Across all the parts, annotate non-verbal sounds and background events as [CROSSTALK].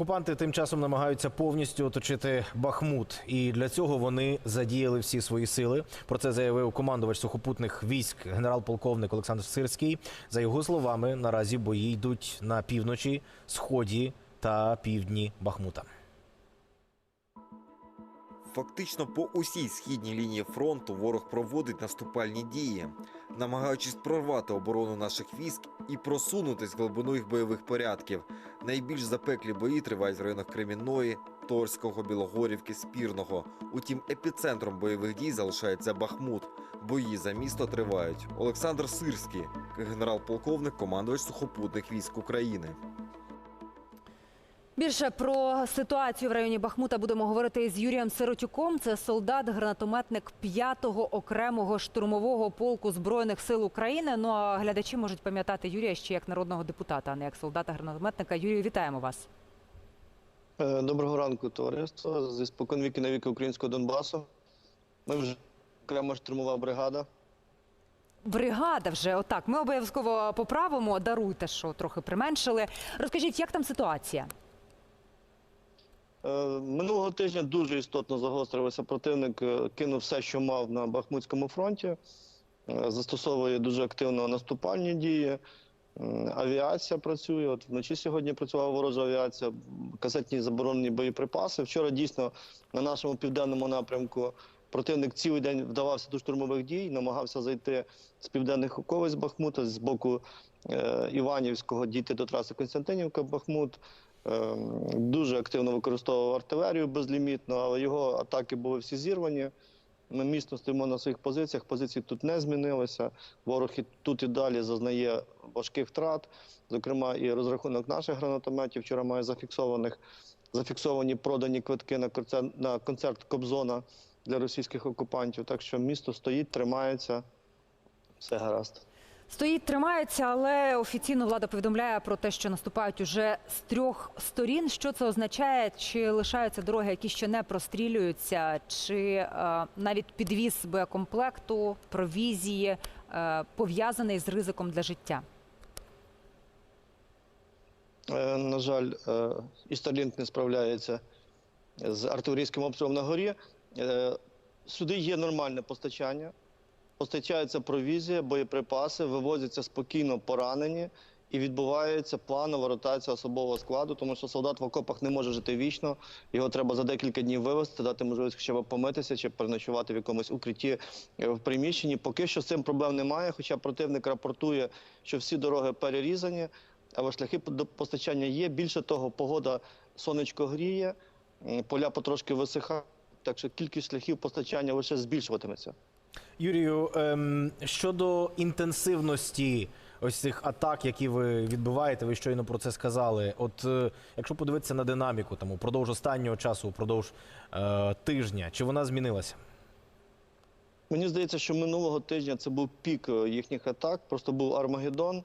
Окупанти тим часом намагаються повністю оточити Бахмут, і для цього вони задіяли всі свої сили. Про це заявив командувач сухопутних військ генерал-полковник Олександр Сирський. За його словами, наразі бої йдуть на півночі, сході та півдні Бахмута. Фактично по усій східній лінії фронту ворог проводить наступальні дії, намагаючись прорвати оборону наших військ і просунутись глибину їх бойових порядків. Найбільш запеклі бої тривають в районах Кремінної, Торського, Білогорівки, Спірного. Утім, епіцентром бойових дій залишається Бахмут. Бої за місто тривають. Олександр Сирський, генерал-полковник, командувач сухопутних військ України. Більше про ситуацію в районі Бахмута будемо говорити з Юрієм Сиротюком. Це солдат, гранатометник 5-го окремого штурмового полку збройних сил України. Ну а глядачі можуть пам'ятати Юрія ще як народного депутата, а не як солдата-гранатометника. Юрію, вітаємо вас. Е, Доброго ранку, товариство. Зі споконвіки на віки українського Донбасу. Ми вже окрема штурмова бригада. Бригада вже отак. Ми обов'язково поправимо. Даруйте, що трохи применшили. Розкажіть, як там ситуація? Е, Минулого тижня дуже істотно загострився противник, е, кинув все, що мав на Бахмутському фронті. Е, Застосовує дуже активно наступальні дії. Авіація працює. От вночі сьогодні працювала ворожа авіація, касетні заборонені боєприпаси. Вчора дійсно на нашому південному напрямку противник цілий день вдавався до штурмових дій, намагався зайти з південних оковиць Бахмута, з боку е, Іванівського дійти до траси Константинівка-Бахмут. Е, Дуже активно використовував артилерію безлімітно, але його атаки були всі зірвані. Ми міцно стоїмо на своїх позиціях. Позиції тут не змінилися. Ворог і тут і далі зазнає важких втрат. Зокрема, і розрахунок наших гранатометів вчора має зафіксованих зафіксовані продані квитки на концерт, на концерт Кобзона для російських окупантів. Так що місто стоїть, тримається. Все гаразд. Стоїть, тримається, але офіційно влада повідомляє про те, що наступають уже з трьох сторін. Що це означає? Чи лишаються дороги, які ще не прострілюються, чи е, навіть підвіз боєкомплекту, провізії е, пов'язаний з ризиком для життя? Е, На жаль, е, і Starlink не справляється з артилерійським обстрілом на горі. Е, Сюди є нормальне постачання. Постачається провізія, боєприпаси, вивозяться спокійно поранені і відбувається планова ротація особового складу, тому що солдат в окопах не може жити вічно. Його треба за декілька днів вивезти, дати можливість хоча б помитися чи переночувати в якомусь укритті е, в приміщенні. Поки що з цим проблем немає, хоча противник рапортує, що всі дороги перерізані, але шляхи постачання є. Більше того, погода сонечко гріє, поля потрошки висихають, так що кількість шляхів постачання лише збільшуватиметься. Юрію, ем, щодо інтенсивності ось цих атак, які ви відбиваєте, ви щойно про це сказали. От е, якщо подивитися на динаміку там упродовж останнього часу, упродовж е, тижня, чи вона змінилася? Мені здається, що минулого тижня це був пік е, їхніх атак. Просто був Армагеддон.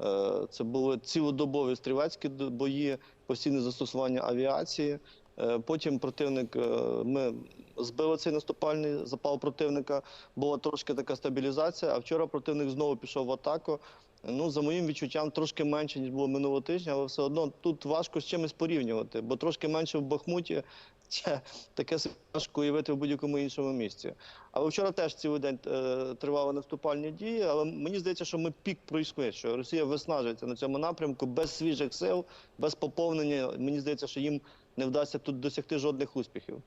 Е, Це були цілодобові стрілецькі бої, постійне застосування авіації. Е, Потім противник е, ми збили цей наступальний запал противника. Була трошки така стабілізація. А вчора противник знову пішов в атаку. Ну, за моїм відчуттям, трошки менше ніж було минулого тижня, але все одно тут важко з чимось порівнювати, бо трошки менше в Бахмуті. [LAUGHS] Це таке важко уявити в будь-якому іншому місці. Але вчора теж цілий день е, тривали наступальні дії. Але мені здається, що ми пік пройшли, що Росія виснажується на цьому напрямку без свіжих сил, без поповнення. Мені здається, що їм не вдасться тут досягти жодних успіхів.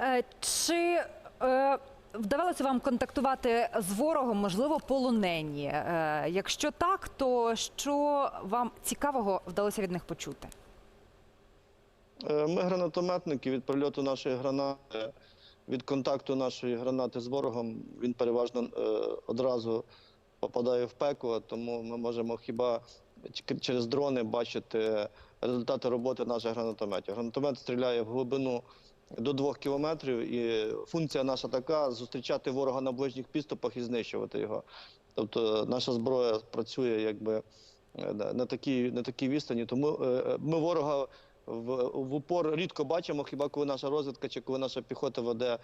Е, Чи е, вдавалося вам контактувати з ворогом, можливо, полонені? Е, Якщо так, то що вам цікавого вдалося від них почути? Е, Ми гранатометники від прильоту нашої гранати, від контакту нашої гранати з ворогом, він переважно е, одразу попадає в пекло, тому ми можемо хіба через дрони бачити результати роботи наших гранатометів. Гранатомет стріляє в глибину до двох кілометрів, і функція наша така зустрічати ворога на ближніх підступах і знищувати його. Тобто наша зброя працює якби е, на такій, на такій відстані. Тому е, е, ми ворога в, в упор рідко бачимо, хіба коли наша розвідка чи коли наша піхота веде, е,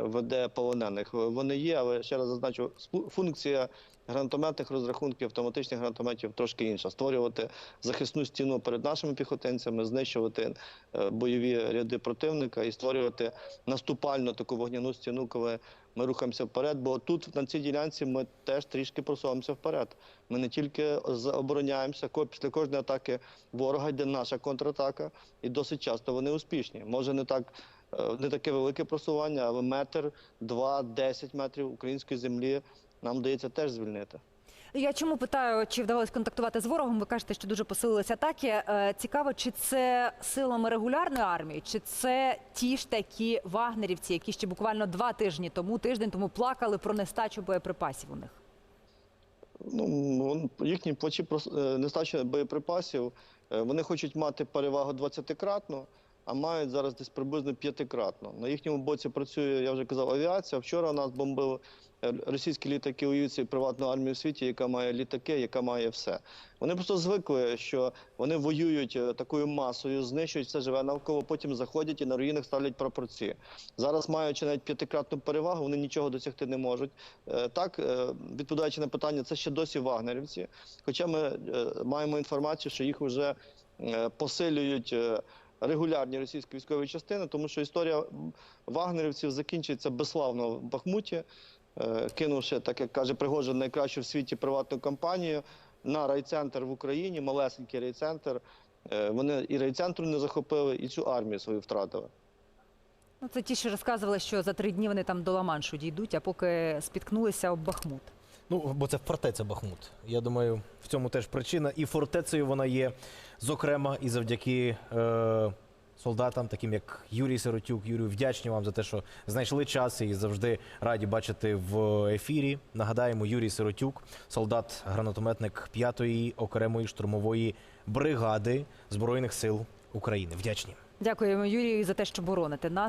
веде полонених. Вони є, але ще раз зазначу, функція гранатометних розрахунків, автоматичних гранатометів трошки інша. Створювати захисну стіну перед нашими піхотинцями, знищувати е, бойові ряди противника і створювати наступальну таку вогняну стіну, коли ми рухаємося вперед. Бо тут на цій ділянці ми теж трішки просуваємося вперед. Ми не тільки обороняємося, після кожної атаки ворога йде наша контратака, і досить часто вони успішні. Може не так. Е, Не таке велике просування, але метр, два, десять метрів української землі нам вдається теж звільнити. Я чому питаю, чи вдалося контактувати з ворогом? Ви кажете, що дуже посилилися атаки. Е, Цікаво, чи це силами регулярної армії, чи це ті ж такі вагнерівці, які ще буквально два тижні тому, тиждень тому плакали про нестачу боєприпасів у них? Ну, їхні плачі прос- е, нестача боєприпасів. Вони хочуть мати перевагу 20-кратну, а мають зараз десь приблизно п'ятикратно. На їхньому боці працює, я вже казав, авіація. Вчора нас бомбили е, російські літаки уються приватну армію в світі, яка має літаки, яка має все. Вони просто звикли, що вони воюють е, такою масою, знищують все живе навколо, потім заходять і на руїнах ставлять прапорці. Зараз, маючи навіть п'ятикратну перевагу, вони нічого досягти не можуть. Е, Так, відповідаючи на питання, це ще досі вагнерівці. Хоча ми маємо інформацію, що їх вже посилюють. Регулярні російські військові частини, тому що історія вагнерівців закінчується безславно в Бахмуті, е, кинувши, так як каже Пригожин, найкращу в світі приватну компанію на райцентр в Україні, малесенький райцентр. Е, Вони і райцентру не захопили, і цю армію свою втратили. Ну, це ті, що розказували, що за три дні вони там до Ла-Маншу дійдуть, а поки спіткнулися об Бахмут. Ну, бо це фортеця Бахмут. Я думаю, в цьому теж причина. І фортецею вона є, зокрема, і завдяки е, солдатам, таким як Юрій Сиротюк. Юрію, вдячні вам за те, що знайшли час і завжди раді бачити в ефірі. Нагадаємо, Юрій Сиротюк, солдат-гранатометник 5-ї окремої штурмової бригади Збройних сил України. Вдячні. Дякуємо, Юрію, за те, що бороните нас.